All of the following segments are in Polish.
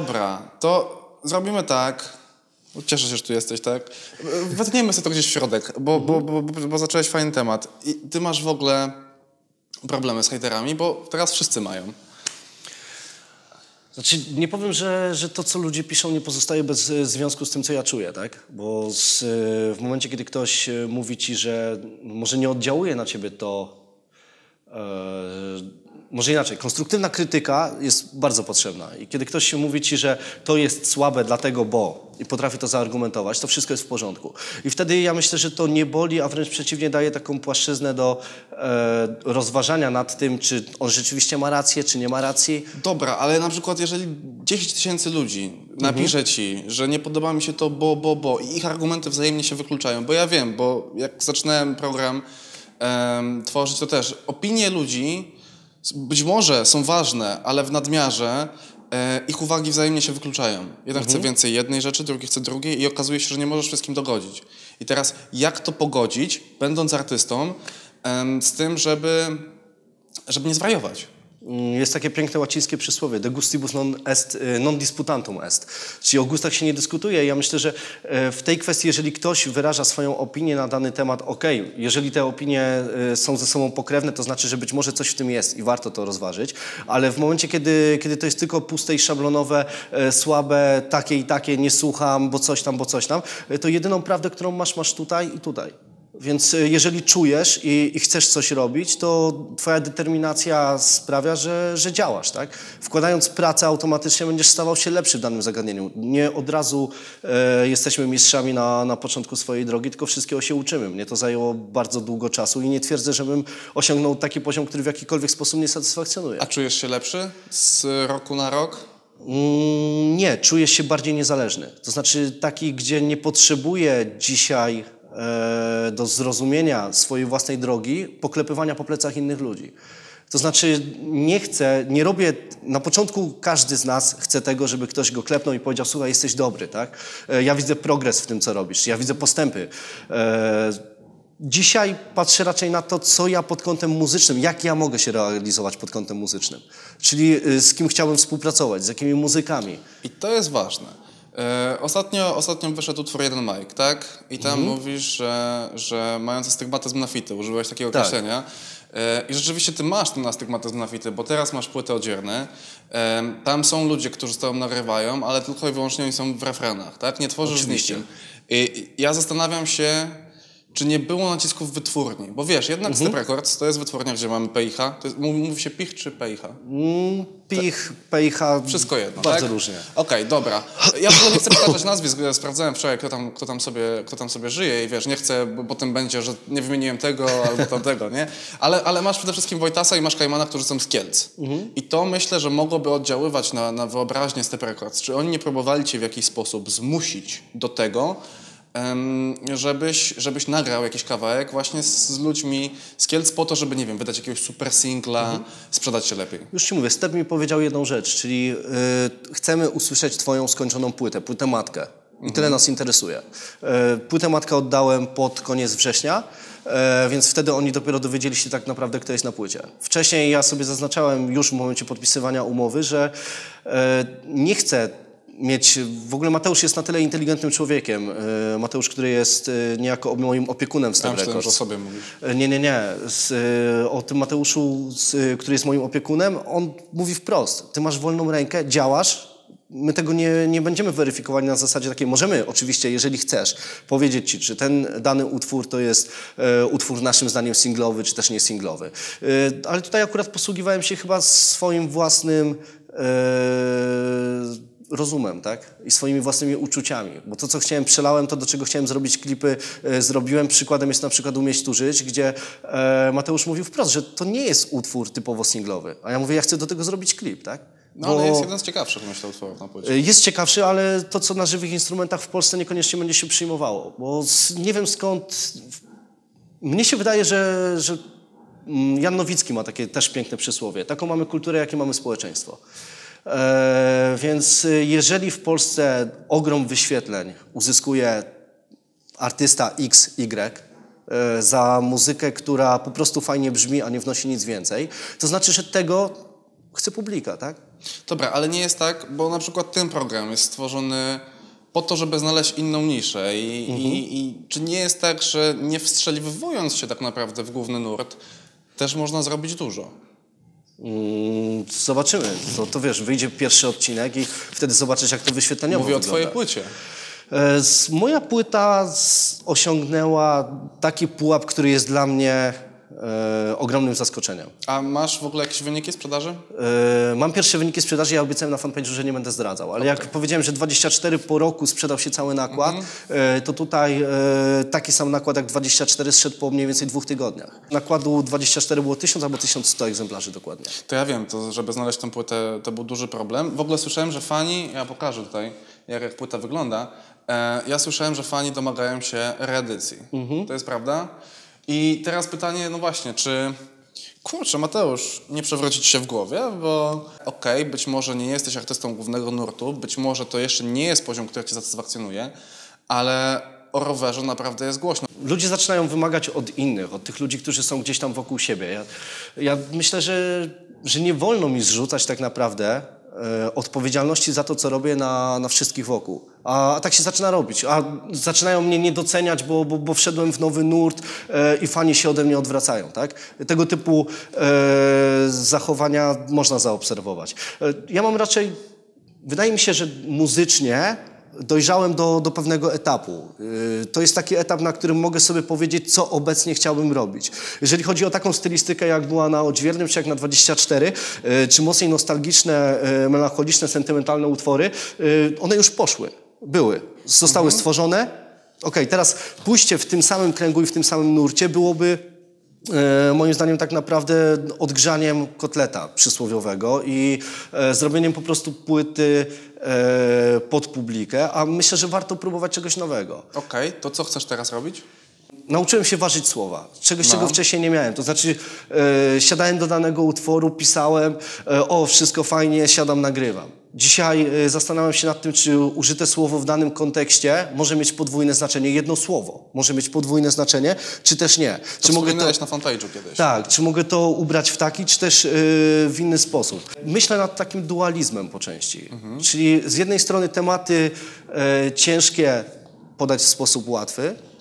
Dobra, to zrobimy tak. Cieszę się, że tu jesteś, tak? Wetniemy sobie to gdzieś w środek, bo, bo, bo, bo, zacząłeś fajny temat. I ty masz w ogóle problemy z hejterami, bo teraz wszyscy mają. Znaczy, nie powiem, że, że to, co ludzie piszą, nie pozostaje bez e, związku z tym, co ja czuję, tak? Bo z, e, w momencie, kiedy ktoś e, mówi ci, że może nie oddziałuje na ciebie to, e, może inaczej, konstruktywna krytyka jest bardzo potrzebna. I kiedy ktoś się mówi ci, że to jest słabe dlatego, bo i potrafi to zaargumentować, to wszystko jest w porządku. I wtedy ja myślę, że to nie boli, a wręcz przeciwnie daje taką płaszczyznę do e, rozważania nad tym, czy on rzeczywiście ma rację, czy nie ma racji. Dobra, ale na przykład jeżeli 10 tysięcy ludzi napisze ci, że nie podoba mi się to, bo, bo, bo i ich argumenty wzajemnie się wykluczają, bo ja wiem, bo jak zaczynałem program tworzyć, to też opinie ludzi być może są ważne, ale w nadmiarze e, ich uwagi wzajemnie się wykluczają. Jeden chce więcej jednej rzeczy, drugi chce drugiej i okazuje się, że nie możesz wszystkim dogodzić. I teraz jak to pogodzić, będąc artystą, z tym, żeby, żeby nie zwariować? Mm, Jest takie piękne łacińskie przysłowie, de gustibus non, est, y, non disputantum est. Czyli o gustach się nie dyskutuje. Ja myślę, że e, w tej kwestii, jeżeli ktoś wyraża swoją opinię na dany temat, okej, jeżeli te opinie e, są ze sobą pokrewne, to znaczy, że być może coś w tym jest i warto to rozważyć, ale w momencie, kiedy, kiedy to jest tylko puste i szablonowe, e, słabe, takie i takie, nie słucham, bo coś tam, bo coś tam, e, to jedyną prawdę, którą masz, masz tutaj i tutaj. Więc y, jeżeli czujesz i, i chcesz coś robić, to twoja determinacja sprawia, że, że działasz, tak? Wkładając pracę automatycznie będziesz stawał się lepszy w danym zagadnieniu. Nie od razu e, jesteśmy mistrzami na, na początku swojej drogi, tylko wszystkiego się uczymy. Mnie to zajęło bardzo długo czasu i nie twierdzę, żebym osiągnął taki poziom, który w jakikolwiek sposób nie satysfakcjonuje. A czujesz się lepszy z roku na rok? Mm, Nie, czuję się bardziej niezależny. To znaczy taki, gdzie nie potrzebuję dzisiaj do zrozumienia swojej własnej drogi poklepywania po plecach innych ludzi. To znaczy nie chcę, nie robię, na początku każdy z nas chce tego, żeby ktoś go klepnął i powiedział, słuchaj, jesteś dobry, tak? E, Ja widzę progres w tym, co robisz, ja widzę postępy. E, Dzisiaj patrzę raczej na to, co ja pod kątem muzycznym, jak ja mogę się realizować pod kątem muzycznym. Czyli y, z kim chciałbym współpracować, z jakimi muzykami. I to jest ważne. E, ostatnio, ostatnio wyszedł utwór Jeden Mike, tak? I tam mówisz, że, że mając astygmatyzm na fity, użyłeś takiego Tak. określenia. E, I rzeczywiście ty masz ten astygmatyzm na fity, bo teraz masz płyty odzierne. E, tam są ludzie, którzy z tobą nagrywają, ale tylko i wyłącznie oni są w refrenach, tak? Nie tworzysz Oczywiście. z nikim. I ja zastanawiam się, czy nie było nacisków w wytwórni. Bo wiesz, jednak Mhm. Step Records to jest wytwórnia, gdzie mamy PIH. To jest, mówi, się PIH czy PIH? Mm, Pich, pejcha, Wszystko jedno, Bardzo tak? różnie. Okej, dobra. Ja w ogóle nie chcę przytaczać nazwisk, ja sprawdzałem wczoraj, kto tam, kto, tam sobie, kto tam sobie żyje i wiesz, nie chcę, bo potem będzie, że nie wymieniłem tego albo tamtego, nie? Ale, ale masz przede wszystkim Wojtasa i masz Kajmana, którzy są z Kielc. I to myślę, że mogłoby oddziaływać na, na wyobraźnię Step Records. Czy oni nie próbowali cię w jakiś sposób zmusić do tego, żebyś, żebyś nagrał jakiś kawałek właśnie z, z ludźmi z Kielc po to, żeby, nie wiem, wydać jakiegoś super singla, sprzedać się lepiej? Już ci mówię, Step mi powiedział jedną rzecz, czyli y, chcemy usłyszeć twoją skończoną płytę, płytę matkę. I tyle nas interesuje. Y, płytę matkę oddałem pod koniec września, y, więc wtedy oni dopiero dowiedzieli się tak naprawdę, kto jest na płycie. Wcześniej ja sobie zaznaczałem już w momencie podpisywania umowy, że y, nie chcę mieć. W ogóle Mateusz jest na tyle inteligentnym człowiekiem. y, Mateusz, który jest y, niejako moim opiekunem w o Records. sobie mówisz. E, Nie, nie, nie. Z, o tym Mateuszu, z, który jest moim opiekunem, on mówi wprost. Ty masz wolną rękę, działasz. My tego nie, nie będziemy weryfikowali na zasadzie takiej. Możemy oczywiście, jeżeli chcesz, powiedzieć ci, czy ten dany utwór to jest e, utwór naszym zdaniem singlowy, czy też nie singlowy. E, ale tutaj akurat posługiwałem się chyba swoim własnym e, rozumem, tak? I swoimi własnymi uczuciami. Bo to, co chciałem, przelałem, to do czego chciałem zrobić klipy, e, zrobiłem. Przykładem jest na przykład Umieć tu żyć, gdzie e, Mateusz mówił wprost, że to nie jest utwór typowo singlowy. A ja mówię, ja chcę do tego zrobić klip, tak? No ale jest jeden z ciekawszych, myślę, utworów na płycie. Jest ciekawszy, ale to, co na żywych instrumentach w Polsce niekoniecznie będzie się przyjmowało. Bo z, nie wiem skąd... Mnie się wydaje, że, że mm, Jan Nowicki ma takie też piękne przysłowie. Taką mamy kulturę, jakie mamy społeczeństwo. E, więc y, jeżeli w Polsce ogrom wyświetleń uzyskuje artysta X, Y, e, za muzykę, która po prostu fajnie brzmi, a nie wnosi nic więcej, to znaczy, że tego chce publika, tak? Dobra, ale nie jest tak, bo na przykład ten program jest stworzony po to, żeby znaleźć inną niszę i, i, i czy nie jest tak, że nie wstrzeliwując się tak naprawdę w główny nurt, też można zrobić dużo? Mm, Zobaczymy. To, to wiesz, wyjdzie pierwszy odcinek i wtedy zobaczysz, jak to wyświetleniowo Mówię o wygląda. twojej płycie. E, Moja płyta osiągnęła taki pułap, który jest dla mnie e, ogromnym zaskoczeniem. A masz w ogóle jakieś wyniki sprzedaży? E, Mam pierwsze wyniki sprzedaży, ja obiecałem na fanpage'u, że nie będę zdradzał, ale jak powiedziałem, że 24 po roku sprzedał się cały nakład, e, to tutaj e, taki sam nakład jak 24 zszedł po mniej więcej dwóch tygodniach. Nakładu 24 było 1000 albo 1100 egzemplarzy dokładnie. To ja wiem, to żeby znaleźć tę płytę, to był duży problem. W ogóle słyszałem, że fani, ja pokażę tutaj, jak, jak płyta wygląda. E, ja słyszałem, że fani domagają się reedycji. To jest prawda? I teraz pytanie, no właśnie, czy... Kurczę, Mateusz, nie przewrócić się w głowie, bo okej, być może nie jesteś artystą głównego nurtu, być może to jeszcze nie jest poziom, który cię satysfakcjonuje, ale o rowerze naprawdę jest głośno. Ludzie zaczynają wymagać od innych, od tych ludzi, którzy są gdzieś tam wokół siebie. Ja, ja myślę, że, że nie wolno mi zrzucać tak naprawdę odpowiedzialności za to, co robię na, na wszystkich wokół. A, a tak się zaczyna robić. A zaczynają mnie nie doceniać, bo, bo, bo wszedłem w nowy nurt e, i fani się ode mnie odwracają. Tak? Tego typu e, zachowania można zaobserwować. E, ja mam raczej Wydaje mi się, że muzycznie dojrzałem do, do pewnego etapu. Yy, To jest taki etap, na którym mogę sobie powiedzieć, co obecnie chciałbym robić. Jeżeli chodzi o taką stylistykę, jak była na Odźwiernym, czy jak na 24, yy, czy mocniej nostalgiczne, yy, melancholiczne, sentymentalne utwory, one już poszły, były, zostały stworzone. Okej, teraz pójście w tym samym kręgu i w tym samym nurcie byłoby moim zdaniem tak naprawdę odgrzaniem kotleta przysłowiowego i e, zrobieniem po prostu płyty e, pod publikę, a myślę, że warto próbować czegoś nowego. Okej, to co chcesz teraz robić? Nauczyłem się ważyć słowa, czegoś, No. czego wcześniej nie miałem. To znaczy, e, siadałem do danego utworu, pisałem, e, o, wszystko fajnie, siadam, nagrywam. Dzisiaj e, zastanawiam się nad tym, czy użyte słowo w danym kontekście może mieć podwójne znaczenie. Jedno słowo może mieć podwójne znaczenie, czy też nie. To czy mogę to, na fanpage'u kiedyś. tak, czy mogę to ubrać w taki, czy też yy, w inny sposób. Myślę nad takim dualizmem po części. Czyli z jednej strony tematy e, ciężkie podać w sposób łatwy, e,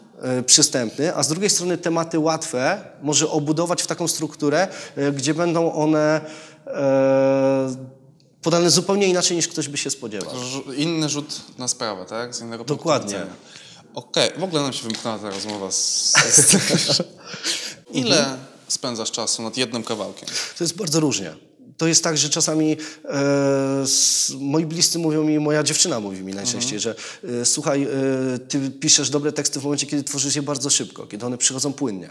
przystępny, a z drugiej strony tematy łatwe może obudować w taką strukturę, e, gdzie będą one e, podane zupełnie inaczej niż ktoś by się spodziewał. Inny rzut na sprawę, tak? Z innego Dokładnie. Okej, w ogóle nam się wymknęła ta rozmowa z... z Ile Mhm. spędzasz czasu nad jednym kawałkiem? To jest bardzo różnie. To jest tak, że czasami e, moi bliscy mówią mi, moja dziewczyna mówi mi najczęściej, że e, słuchaj, e, ty piszesz dobre teksty w momencie, kiedy tworzysz je bardzo szybko, kiedy one przychodzą płynnie.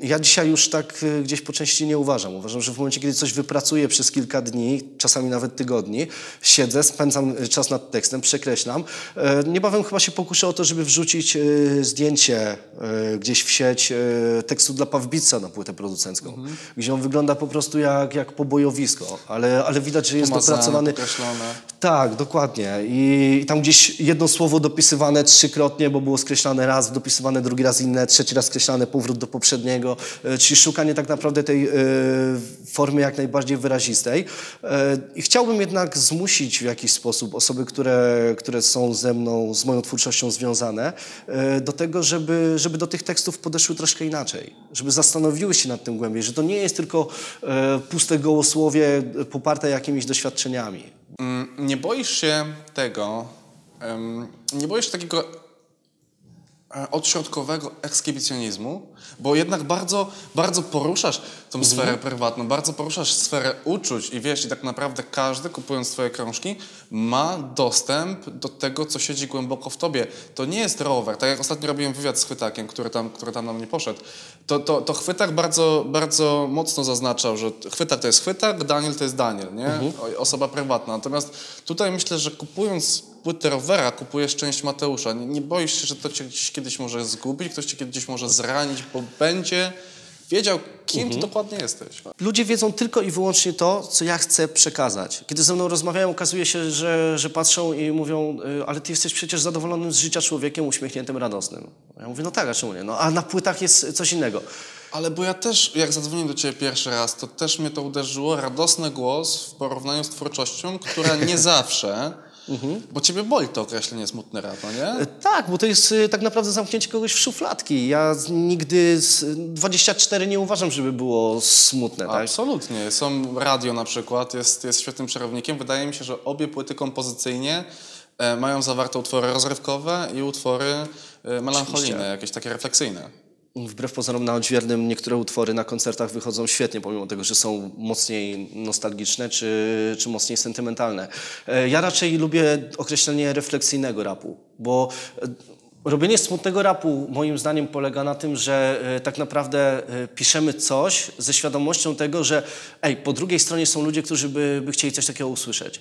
Ja dzisiaj już tak e, gdzieś po części nie uważam. Uważam, że w momencie, kiedy coś wypracuję przez kilka dni, czasami nawet tygodni, siedzę, spędzam e, czas nad tekstem, przekreślam. E, Niebawem chyba się pokuszę o to, żeby wrzucić zdjęcie gdzieś w sieć tekstu dla Pawbica na płytę producencką, gdzie on wygląda po prostu jak, jak pobojowisko, ale, ale widać, że jest Pomazane, dopracowany. podkreślone. Tak, dokładnie. I, I tam gdzieś jedno słowo dopisywane trzykrotnie, bo było skreślane raz, dopisywane drugi raz inne, trzeci raz skreślane, powrót do poprzedniego. E, Czyli szukanie tak naprawdę tej e, formy jak najbardziej wyrazistej. E, I chciałbym jednak zmusić w jakiś sposób osoby, które, które są ze mną, z moją twórczością związane, e, do tego, żeby, żeby do tych tekstów podeszły troszkę inaczej. Żeby zastanowiły się nad tym głębiej, że to nie jest tylko puste gołosłowie poparte jakimiś doświadczeniami. Mm, Nie boisz się tego, nie boisz się takiego odśrodkowego ekskibicjonizmu, bo jednak bardzo, bardzo poruszasz tą sferę prywatną, bardzo poruszasz sferę uczuć i wiesz, i tak naprawdę każdy, kupując twoje krążki, ma dostęp do tego, co siedzi głęboko w tobie. To nie jest rower. Tak jak ostatnio robiłem wywiad z Chwytakiem, który tam, który tam na mnie poszedł, to, to, to Chwytak bardzo, bardzo mocno zaznaczał, że Chwytak to jest Chwytak, Daniel to jest Daniel, nie? O- Osoba prywatna. Natomiast tutaj myślę, że kupując płytę rowera, kupujesz część Mateusza. Nie, nie boisz się, że to cię gdzieś kiedyś może zgubić, ktoś cię kiedyś może zranić, bo będzie wiedział, kim ty dokładnie jesteś. Ludzie wiedzą tylko i wyłącznie to, co ja chcę przekazać. Kiedy ze mną rozmawiają, okazuje się, że, że patrzą i mówią, y, ale ty jesteś przecież zadowolonym z życia człowiekiem, uśmiechniętym, radosnym. Ja mówię, no tak, a czemu nie? No, a na płytach jest coś innego. Ale bo ja też, jak zadzwoniłem do ciebie pierwszy raz, to też mnie to uderzyło. Radosny głos w porównaniu z twórczością, która nie zawsze, bo ciebie boli to określenie smutny rap, no nie? E, Tak, bo to jest y, tak naprawdę zamknięcie kogoś w szufladki. Ja nigdy z 24 nie uważam, żeby było smutne, tak? Absolutnie. Są radio na przykład, jest, jest świetnym przerownikiem. Wydaje mi się, że obie płyty kompozycyjnie e, mają zawarte utwory rozrywkowe i utwory e, melancholijne, Oczywiście. jakieś takie refleksyjne. Wbrew pozorom na odźwiernym niektóre utwory na koncertach wychodzą świetnie, pomimo tego, że są mocniej nostalgiczne czy, czy mocniej sentymentalne. E, Ja raczej lubię określenie refleksyjnego rapu, bo e, robienie smutnego rapu moim zdaniem polega na tym, że e, tak naprawdę piszemy coś ze świadomością tego, że ej, po drugiej stronie są ludzie, którzy by, by chcieli coś takiego usłyszeć.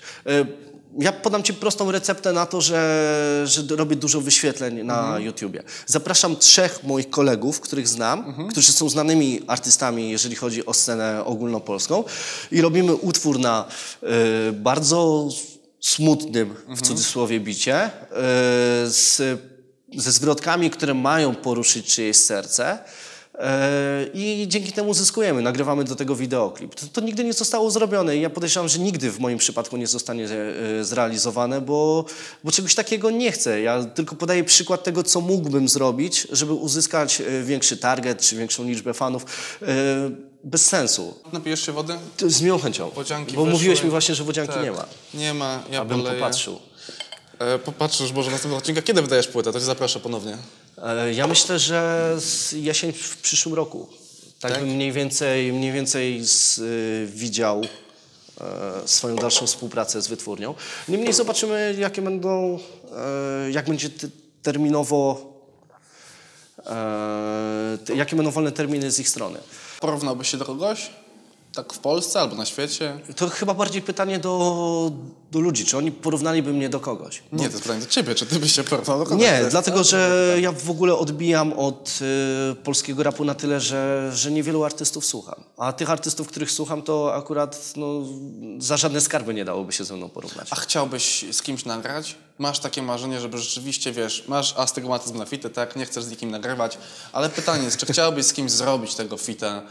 Ja podam Ci prostą receptę na to, że, że robię dużo wyświetleń na YouTubie. Zapraszam trzech moich kolegów, których znam, którzy są znanymi artystami, jeżeli chodzi o scenę ogólnopolską i robimy utwór na y, bardzo smutnym, w cudzysłowie, bicie, y, z, ze zwrotkami, które mają poruszyć czyjeś serce. E, I dzięki temu zyskujemy, nagrywamy do tego wideoklip. To, to nigdy nie zostało zrobione i ja podejrzewam, że nigdy w moim przypadku nie zostanie e, zrealizowane, bo, bo czegoś takiego nie chcę. Ja tylko podaję przykład tego, co mógłbym zrobić, żeby uzyskać e, większy target czy większą liczbę fanów. Bez sensu. Napijesz się wody? Z miłą chęcią. Wodzianki Bo wyszły. mówiłeś mi właśnie, że wodzianki Tak. nie ma. Nie ma, ja Abym poleję. popatrzył. E, popatrzysz, Boże, następnego odcinka. Kiedy wydajesz płytę? To cię zaproszę ponownie. E, Ja myślę, że jesień w przyszłym roku. Tak, Tak? bym mniej więcej, mniej więcej z, y, widział e, swoją dalszą współpracę z wytwórnią. Niemniej zobaczymy, jakie będą, e, jak będzie terminowo, jakie będą wolne terminy z ich strony. Porównałbyś się do kogoś? Tak w Polsce albo na świecie? To chyba bardziej pytanie do, do ludzi, czy oni porównaliby mnie do kogoś. Nie, to jest pytanie do ciebie, czy ty byś się porównał do kogoś? Nie, dlatego że ja w ogóle odbijam od y, polskiego rapu na tyle, że, że niewielu artystów słucham. A tych artystów, których słucham, to akurat no, za żadne skarby nie dałoby się ze mną porównać. A chciałbyś z kimś nagrać? Masz takie marzenie, żeby rzeczywiście, wiesz, masz astygmatyzm na fity, tak? Nie chcesz z nikim nagrywać, ale pytanie jest, czy chciałbyś z kimś zrobić tego fita?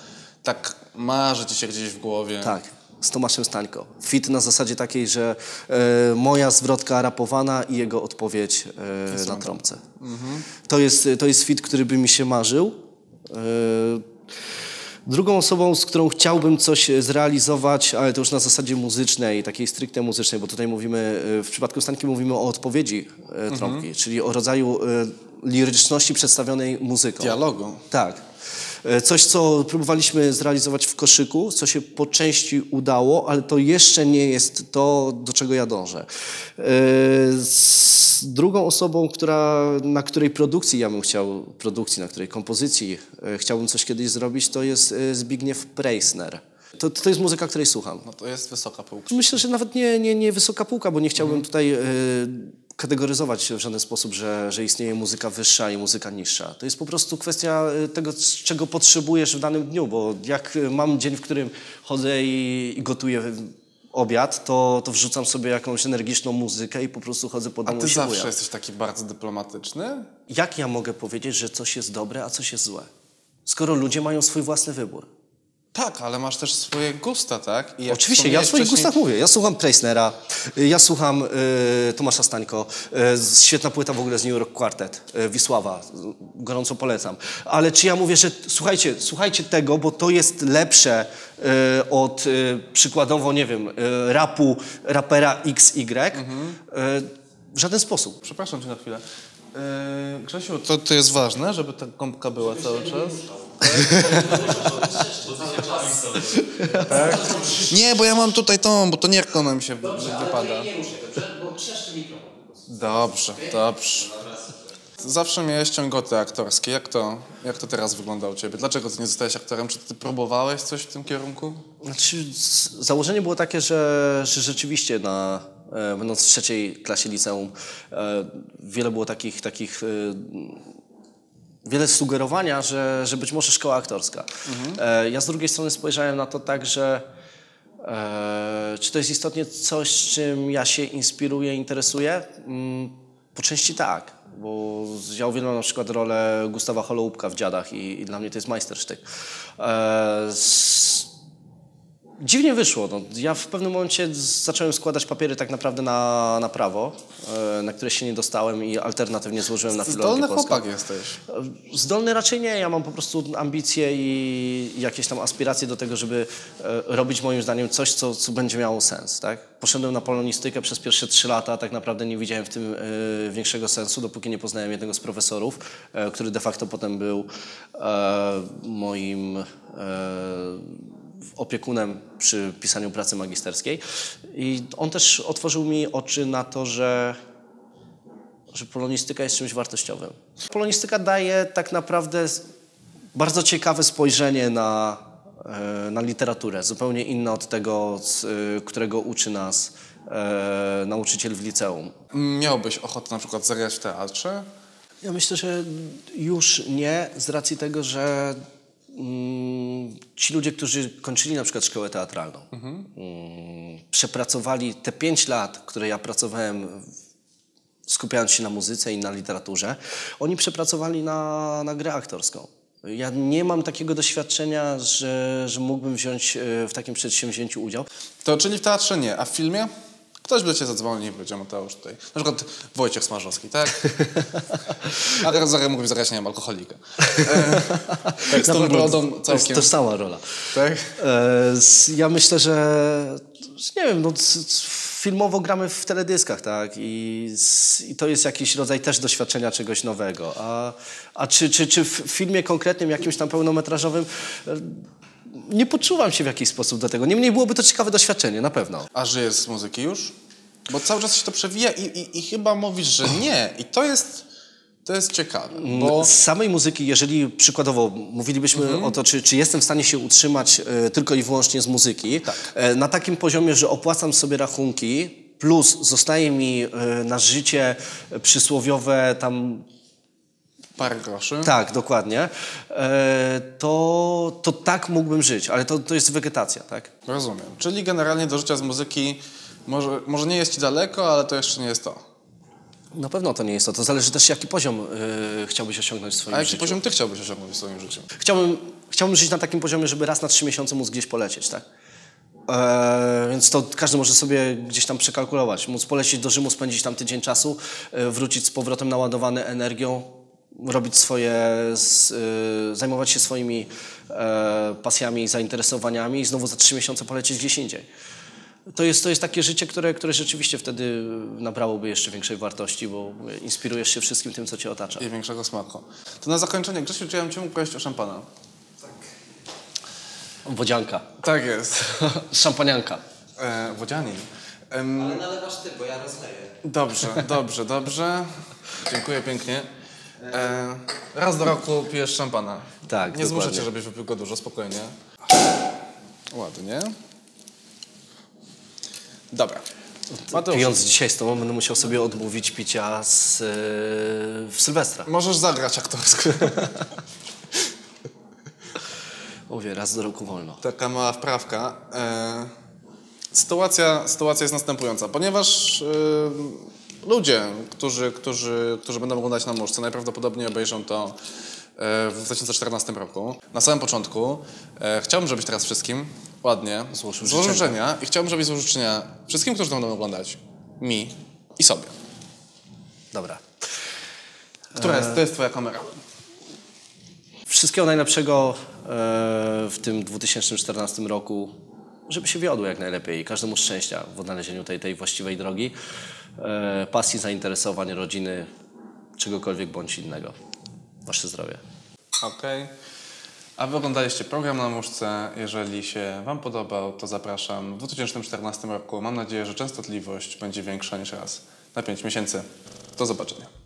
Tak marzy ci się gdzieś w głowie. Tak, z Tomaszem Stańko. Fit na zasadzie takiej, że e, moja zwrotka rapowana i jego odpowiedź e, na trąbce. To, jest, to jest fit, który by mi się marzył. E, Drugą osobą, z którą chciałbym coś zrealizować, ale to już na zasadzie muzycznej, takiej stricte muzycznej, bo tutaj mówimy, w przypadku Stańki mówimy o odpowiedzi e, trąbki, czyli o rodzaju liryczności przedstawionej muzyką. Dialogu. Tak. E, Coś, co próbowaliśmy zrealizować w koszyku, co się po części udało, ale to jeszcze nie jest to, do czego ja dążę. E, Z drugą osobą, która, na której produkcji ja bym chciał, produkcji, na której kompozycji e, chciałbym coś kiedyś zrobić, to jest Zbigniew Preissner. To, to jest muzyka, której słucham. No to jest wysoka półka. Myślę, że nawet nie, nie, nie wysoka półka, bo nie chciałbym tutaj kategoryzować w żaden sposób, że, że istnieje muzyka wyższa i muzyka niższa. To jest po prostu kwestia e, tego, czego potrzebujesz w danym dniu, bo jak e, mam dzień, w którym chodzę i, i gotuję obiad, to, to wrzucam sobie jakąś energiczną muzykę i po prostu chodzę po A domu ty i się zawsze jesteś taki bardzo dyplomatyczny? Jak ja mogę powiedzieć, że coś jest dobre, a coś jest złe? Skoro ludzie mają swój własny wybór. Tak, ale masz też swoje gusta, tak? Oczywiście, ja o swoich wcześniej- gustach mówię. Ja słucham Preissnera, y, ja słucham y, Tomasza Stańko, y, świetna płyta w ogóle z New York Quartet, y, Wisława, gorąco polecam. Ale czy ja mówię, że słuchajcie, słuchajcie tego, bo to jest lepsze y, od y, przykładowo, nie wiem, rapu rapera XY? Mhm. Y, w żaden sposób. Przepraszam cię na chwilę. Yy, Grzesiu, to, to jest ważne, żeby ta gąbka była cały czas? Tak? Nie, bo ja mam tutaj tą, bo to nierko nam się wy- wypada. Dobrze, dobrze. Zawsze miałeś ciągoty aktorskie. Jak to, jak to teraz wygląda u ciebie? Dlaczego ty nie zostałeś aktorem? Czy ty próbowałeś coś w tym kierunku? Znaczy, z- założenie było takie, że, że rzeczywiście na, będąc w trzeciej klasie liceum, e, wiele było takich, takich e, wiele sugerowania, że, że być może szkoła aktorska. E, ja z drugiej strony spojrzałem na to tak, że e, czy to jest istotnie coś, czym ja się inspiruję, interesuję? Mm, po części tak, bo ja uwielbiam na przykład rolę Gustawa Holoubka w Dziadach i, i dla mnie to jest majstersztyk. E, Dziwnie wyszło. No. Ja w pewnym momencie zacząłem składać papiery tak naprawdę na, na prawo, e, na które się nie dostałem i alternatywnie złożyłem na filologię Zdolny polską. chłopak jesteś. Zdolny raczej nie, ja mam po prostu ambicje i jakieś tam aspiracje do tego, żeby e, robić moim zdaniem coś, co, co będzie miało sens. Tak? Poszedłem na polonistykę przez pierwsze trzy lata, tak naprawdę nie widziałem w tym e, większego sensu, dopóki nie poznałem jednego z profesorów, e, który de facto potem był e, moim e, opiekunem przy pisaniu pracy magisterskiej. I on też otworzył mi oczy na to, że że polonistyka jest czymś wartościowym. Polonistyka daje tak naprawdę bardzo ciekawe spojrzenie na, e, na literaturę, zupełnie inne od tego, e, którego uczy nas e, nauczyciel w liceum. Miałbyś ochotę na przykład zagrać w teatrze? Ja myślę, że już nie, z racji tego, że ci ludzie, którzy kończyli na przykład szkołę teatralną, mm, przepracowali te pięć lat, które ja pracowałem skupiając się na muzyce i na literaturze, oni przepracowali na, na grę aktorską. Ja nie mam takiego doświadczenia, że, że mógłbym wziąć e, w takim przedsięwzięciu udział. To czyli w teatrze nie, a w filmie? Ktoś by cię zadzwonił, nie powiedział Mateusz tutaj. Na przykład Wojciech Smarzowski, tak? A teraz Zarek mógłby zagrać, nie wiem, alkoholika. E, tak, z tą brodą To jest całkiem. tożsama rola. Tak? E, Ja myślę, że nie wiem, no, filmowo gramy w teledyskach, tak? I, i to jest jakiś rodzaj też doświadczenia czegoś nowego. A, a czy, czy, czy w filmie konkretnym, jakimś tam pełnometrażowym, e, nie poczuwam się w jakiś sposób do tego. Niemniej byłoby to ciekawe doświadczenie, na pewno. A żyjesz z muzyki już? Bo cały czas się to przewija i, i, i chyba mówisz, że nie. I to jest, to jest ciekawe, bo... Z samej muzyki, jeżeli przykładowo mówilibyśmy o to, czy, czy jestem w stanie się utrzymać e, tylko i wyłącznie z muzyki, e, na takim poziomie, że opłacam sobie rachunki, plus zostaje mi e, na życie przysłowiowe tam Parę groszy. tak, dokładnie, e, to, to tak mógłbym żyć, ale to, to jest wegetacja, tak? Rozumiem. Czyli generalnie do życia z muzyki może, może nie jest ci daleko, ale to jeszcze nie jest to. Na pewno to nie jest to. To zależy też, jaki poziom e, chciałbyś osiągnąć w swoim A jaki życiu. poziom ty chciałbyś osiągnąć w swoim życiu? Chciałbym, chciałbym żyć na takim poziomie, żeby raz na trzy miesiące móc gdzieś polecieć, tak? Eee, więc to każdy może sobie gdzieś tam przekalkulować. Móc polecieć do Rzymu, spędzić tam tydzień czasu, e, wrócić z powrotem naładowany energią, robić swoje, z, e, zajmować się swoimi e, pasjami i zainteresowaniami i znowu za trzy miesiące polecieć gdzieś indziej. To jest, to jest takie życie, które, które rzeczywiście wtedy nabrałoby jeszcze większej wartości, bo inspirujesz się wszystkim tym, co cię otacza. I większego smaku. To na zakończenie, Grzesiu, czy ja bym cię mógł prosić o szampana? Wodzianka. Tak jest. Szampanianka. E, wodzianin. Ale nalewasz ty, bo ja rozleję. dobrze, dobrze, dobrze. Dziękuję pięknie. E, raz do roku pijesz szampana. Tak, Nie zmuszę cię, żebyś wypił go dużo, spokojnie. Ładnie. Dobra. Mateusz, Pijąc dzisiaj z tobą będę musiał sobie odmówić picia z, yy, w Sylwestra. możesz zagrać aktorsko. Mówię, raz do roku wolno. Taka mała wprawka. E, sytuacja, sytuacja jest następująca. Ponieważ e, ludzie, którzy, którzy, którzy będą oglądać na muszce, najprawdopodobniej obejrzą to e, w 2014 roku. Na samym początku e, chciałbym, żebyś teraz wszystkim ładnie Złożył życzenia. życzenia i chciałbym, żebyś złożył życzenia wszystkim, którzy to będą oglądać. Mi i sobie. Dobra. Która jest, to jest twoja kamera. Wszystkiego najlepszego e, w tym 2014 roku, żeby się wiodło jak najlepiej i każdemu szczęścia w odnalezieniu tej, tej właściwej drogi, e, pasji, zainteresowań, rodziny, czegokolwiek bądź innego. Wasze zdrowie. Okej. A wy oglądaliście program na muszce. Jeżeli się Wam podobał, to zapraszam w 2014 roku. Mam nadzieję, że częstotliwość będzie większa niż raz na 5 miesięcy. Do zobaczenia.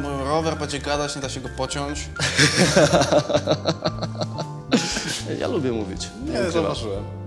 Mówią, rower będzie gadać, nie da się go pociąć. Ja lubię mówić. Nie, ukrywam. zauważyłem.